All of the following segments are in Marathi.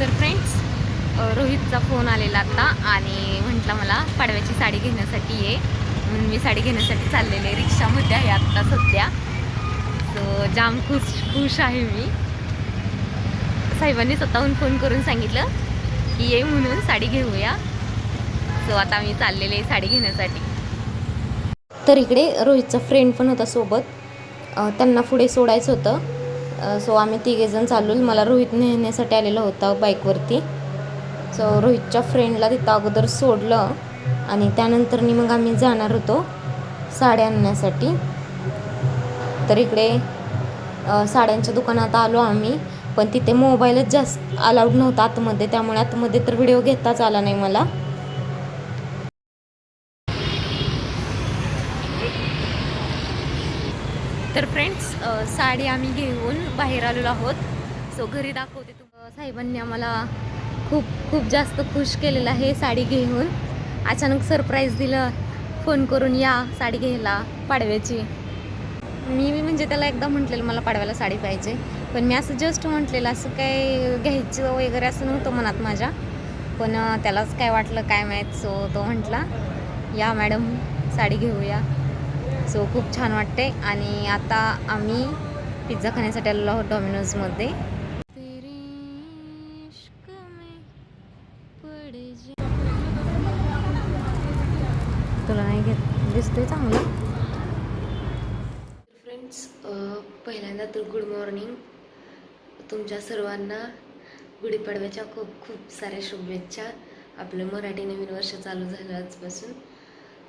तर फ्रेंड्स रोहितचा फोन आलेला आता आणि म्हटला मला पाडव्याची साडी घेण्यासाठी ये. म्हणून मी साडी घेण्यासाठी चाललेले. रिक्षामध्ये आहे आत्ता सध्या. सो जाम खुश खुश आहे मी. साहेबांनी स्वतःहून फोन करून सांगितलं की ये म्हणून साडी घेऊया. सो आता मी चाललेले आहे साडी घेण्यासाठी. तर इकडे रोहितचा फ्रेंड पण होता सोबत. त्यांना पुढे सोडायचं होतं. सो आम्ही तिघेजण चाललो मला रोहित नेण्यासाठी आलेला होता बाईकवरती सो रोहितच्या फ्रेंडला तिथं अगोदर सोडलं आणि त्यानंतरनी मग आम्ही जाणार होतो साड्या आणण्यासाठी. तर इकडे साड्यांच्या दुकानात आलो आम्ही पण तिथे मोबाईलच जास्त अलाउड नव्हता आतमध्ये त्यामुळे आतमध्ये तर व्हिडिओ घेताच आला नाही मला. तर फ्रेंड्स साडी आम्ही घेऊन बाहेर आलेलो आहोत. सो घरी दाखवते तुम साहेबांनी आम्हाला खूप खूप जास्त खुश केलेलं आहे साडी घेऊन. अचानक सरप्राईज दिलं. फोन करून या साडी घ्यायला पाडव्याची. मी मी म्हणजे त्याला एकदा म्हटलेलं मला पाडव्याला साडी पाहिजे. पण मी असं जस्ट म्हटलेलं असं काय घ्यायचं वगैरे असं नव्हतं मनात माझ्या. पण त्यालाच काय वाटलं काय माहीत सो तो म्हटला या मॅडम साडी घेऊया. सो खूप छान वाटते आणि आता आम्ही पिझ्झा खाण्यासाठी आलेलो आहोत डॉमिनोजमध्ये. तुला नाही घेत? दिसतोय चांगलं. फ्रेंड्स पहिल्यांदा तर गुड मॉर्निंग तुमच्या सर्वांना गुढीपाडव्याच्या खूप खूप साऱ्या शुभेच्छा. आपलं मराठी नवीन वर्ष चालू झालं आजपासून.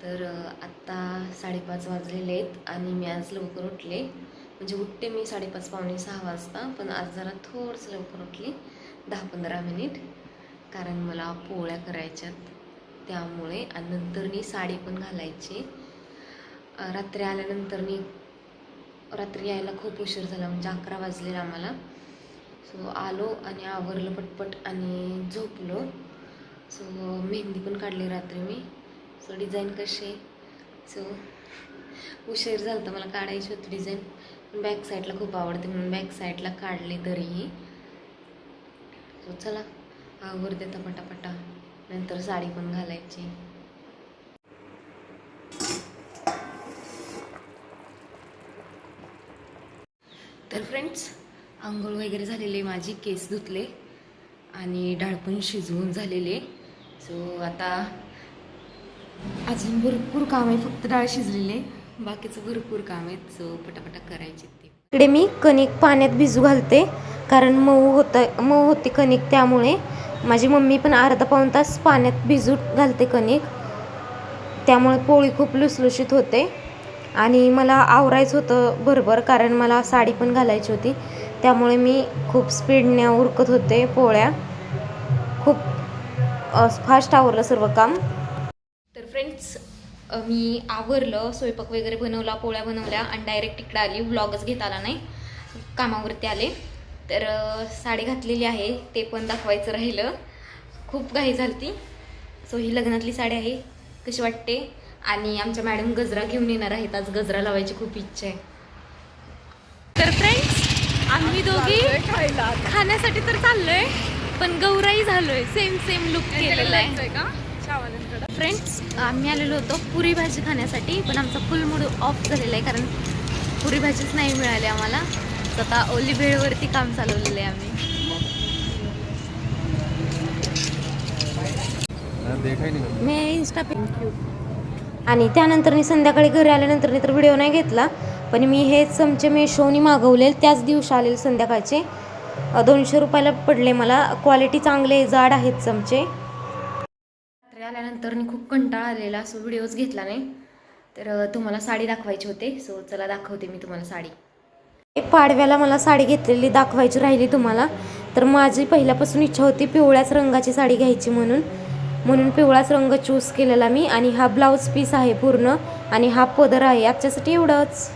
तर आत्ता साडेपाच वाजलेले आहेत आणि मी आज लवकर उठले. म्हणजे उठते मी साडेपाच पावणे सहा वाजता पण आज जरा थोडंसं लवकर उठले. दहा पंधरा मिनिट. कारण मला पोळ्या करायच्यात त्यामुळे आणि नंतरनी साडी पण घालायची. रात्री आल्यानंतरनी रात्री यायला खूप उशीर झाला म्हणजे अकरा वाजले आम्हाला. सो आलो आणि आवरलं पटपट आणि झोपलो. सो मेहंदी पण काढली रात्री मी. सो डिझाईन कशी सो उशीर झाला तर मला काढायची होती डिझाईन पण बॅक साईडला खूप आवडते म्हणून बॅक साईडला काढली तरीही सो चला आवर देता पटापटा. नंतर साडी पण घालायची. तर फ्रेंड्स आंघोळ वगैरे झालेले माझी केस धुतले आणि डाळ पण शिजवून झालेले. सो आता अजून भरपूर काम आहे फक्त डाळ शिजलेले बाकीचं भरपूर काम आहे सो पटापटा करायचे ते. इकडे मी कणिक पाण्यात भिजू घालते कारण मऊ होतं मऊ होते कणिक त्यामुळे. माझी मम्मी पण अर्धा पाऊण तास पाण्यात भिजू घालते कणिक. त्यामुळे पोळी खूप लुसलुशीत होते. आणि मला आवरायचं होतं बरोबर कारण मला साडी पण घालायची होती. त्यामुळे मी खूप स्पीडने उरकत होते पोळ्या. खूप फास्ट आवरलं सर्व काम. मी आवरलं स्वयंपाक वगैरे बनवला पोळ्या बनवल्या आणि डायरेक्ट इकडे आली. व्लॉगच घेता आला नाही. कामावरती आले. तर साडी घातलेली आहे. ते पण दाखवायचं राहिलं. खूप घाई झालती. सो ही लग्नातली साडी आहे. कशी वाटते? आणि आमच्या मॅडम गजरा घेऊन येणार आहेत. आज गजरा लावायची खूप इच्छा आहे. तर फ्रेंड्स आम्ही दोघी खाण्यासाठी तर चाललोय पण गौराई झालोय. सेम सेम लुक केलेला आहे. फ्रेंड्स आम्ही आलेलो होतो पुरी भाजी खाण्यासाठी पण आमचा फुल मूड ऑफ झालेला आहे कारण पुरी भाजीच नाही मिळाली आम्हाला. स्वतः ओली भेळवरती काम चालवलेलं आहे आम्ही. मी इन्स्टा पे आणि त्यानंतर मी संध्याकाळी घरी आल्यानंतर तर व्हिडिओ नाही घेतला पण मी हे चमचे मेशोनी मागवले त्याच दिवशी आलेले संध्याकाळचे. दोनशे रुपयाला पडले मला. क्वालिटी चांगले जाड आहेत चमचे आल्यानंतर मी खूप कंटाळा आलेला सो व्हिडिओज घेतला नाही. तर तुम्हाला साडी दाखवायची होते सो चला दाखवते मी तुम्हाला साडी. पाडव्याला मला साडी घेतलेली दाखवायची राहिली तुम्हाला. तर माझी पहिल्यापासून इच्छा होती पिवळ्याच रंगाची साडी घ्यायची म्हणून. म्हणून पिवळाच रंग चूज केलेला मी. आणि हा ब्लाऊज पीस आहे पूर्ण. आणि हा पदर आहे. याच्यासाठी एवढंच.